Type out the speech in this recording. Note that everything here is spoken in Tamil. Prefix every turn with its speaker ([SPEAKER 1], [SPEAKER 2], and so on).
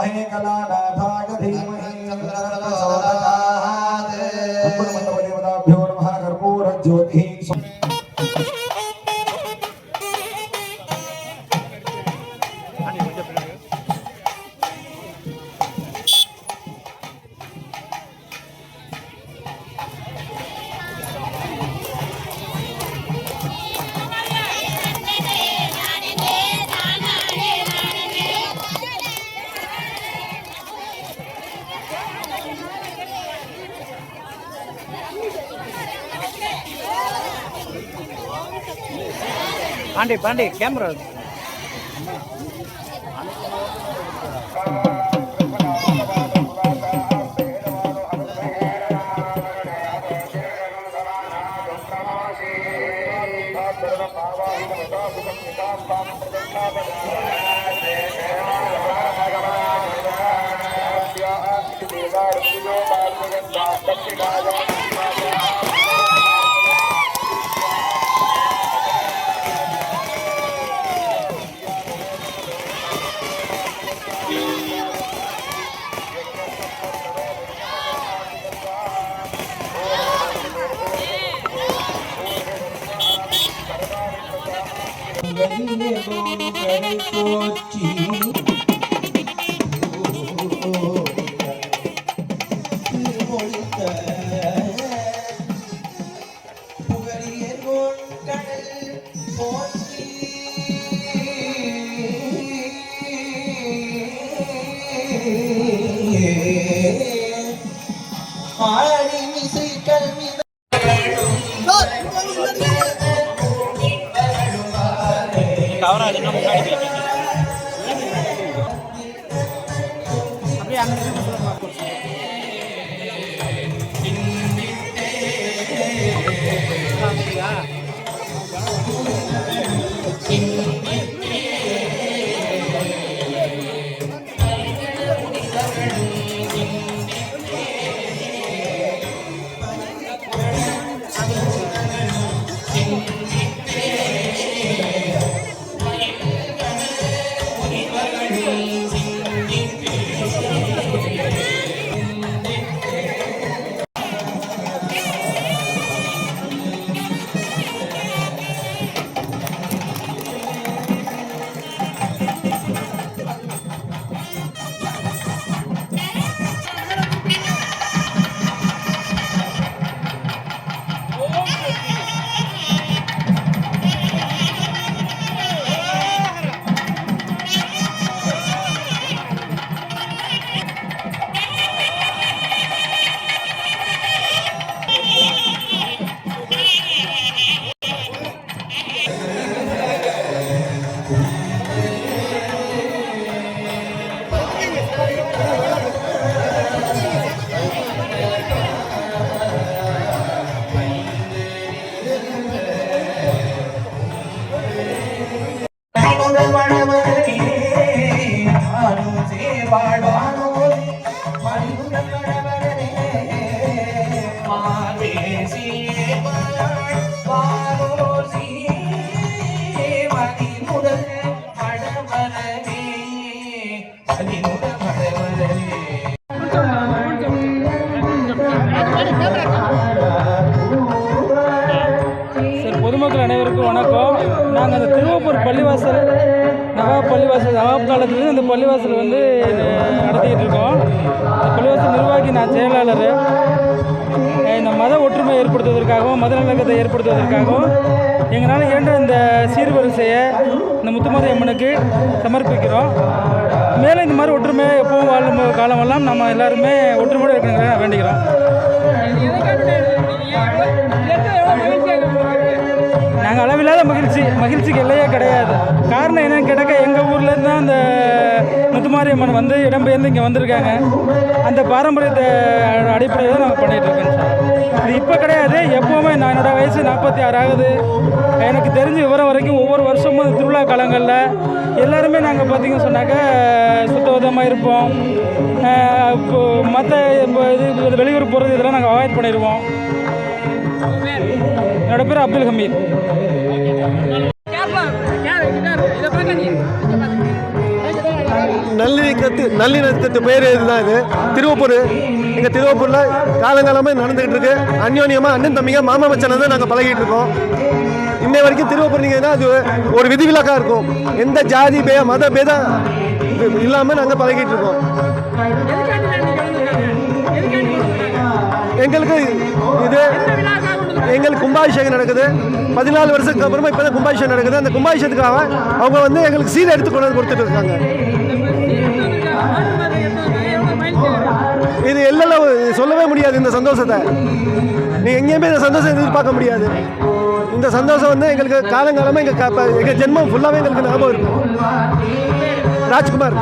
[SPEAKER 1] महे कलानाथाय धीमहि பாண்டி பாண்டி கேமரா
[SPEAKER 2] போற்றி ஆடி மிசை கல்வி
[SPEAKER 1] கவர் ஆகுதுன்னா முன்னாடி போய் அப்படியே? அங்கே நாங்கள் அந்த திருவப்பூர் பள்ளிவாசல் நவாப் பள்ளிவாசல் நவாப் காலத்துலேருந்து இந்த பள்ளிவாசல் வந்து நடத்திக்கிட்டு இருக்கோம். இந்த பள்ளிவாசல் நிர்வாகி நான் செயலாளர். இந்த மத ஒற்றுமை ஏற்படுத்துவதற்காகவும் மத நல்லக்கத்தை ஏற்படுத்துவதற்காகவும் எங்களால் இயன்ற இந்த சீர்வரிசையை இந்த முத்துமாரி அம்மனுக்கு சமர்ப்பிக்கிறோம். மேலே இந்த மாதிரி ஒற்றுமையை எப்பவும் வாழும் காலமெல்லாம் நம்ம எல்லாருமே ஒற்றுமையோடு இருக்கணுங்கிற வேண்டிக்கிறோம். மகிழ்ச்சிக்கு எல்லையே கிடையாது. காரணம் என்னன்னு கேட்டாக்கா எங்கள் ஊர்லேருந்து தான் அந்த முத்துமாரியம்மன் வந்து இடம்பெயர்ந்து இங்கே வந்திருக்காங்க. அந்த பாரம்பரியத்தை அடிப்படையில் தான் நாங்கள் பண்ணிகிட்ருக்கோம் சார். இது இப்போ கிடையாது எப்போவுமே நான் என்னோடய வயசு நாற்பத்தி ஆறு ஆகுது. எனக்கு தெரிஞ்ச விவரம் வரைக்கும் ஒவ்வொரு வருஷமும் திருவிழா காலங்களில் எல்லாருமே நாங்கள் பார்த்தீங்கன்னு சொன்னாக்கா சுத்தபத்தமாக இருப்போம். இப்போ மற்ற இப்போ இது வெளியூர் போகிறது இதெல்லாம் நாங்கள் அவாய்ட் பண்ணிடுவோம். என்னோட பேர் அப்துல் ஹமீத்.
[SPEAKER 3] நல்லிணக்கத்து நல்லிணக்கத்து பேர் இதுதான் இது. திருவப்பூர் எங்கள் திருவப்பூரில் காலங்காலமாக நடந்துகிட்டு இருக்கு. அந்யோன்யமாக அண்ணன் தம்பிங்க மாமா மச்சான தான் நாங்கள் பழகிட்டு இருக்கோம். இன்னை வரைக்கும் திருவப்பூர் நீங்கள் அது ஒரு விதிவிலக்காக இருக்கும். எந்த ஜாதி பே மத பேதம் இல்லாமல் நாங்கள் பழகிட்டு இருக்கோம். எங்களுக்கு இது எங்களுக்கு கும்பாபிஷேகம் நடக்குது. பதினாலு வருஷத்துக்கு அப்புறமா இப்போ தான் கும்பாபிஷேகம் நடக்குது. அந்த கும்பாபிஷேகத்துக்காக அவங்க வந்து எங்களுக்கு சீலை எடுத்து கொண்டு வந்து கொடுத்துட்டு இருக்காங்க. இது எல்லாம் சொல்லவே முடியாது இந்த சந்தோஷத்தை. நீங்கள் எங்கேயுமே இந்த சந்தோஷம் எதிர்பார்க்க முடியாது. இந்த சந்தோஷம் வந்து எங்களுக்கு காலங்காலமாக எங்கள் எங்கள் ஜென்மம் ஃபுல்லாகவே எங்களுக்கு ஞாபகம் இருக்கும் ராஜ்குமார்.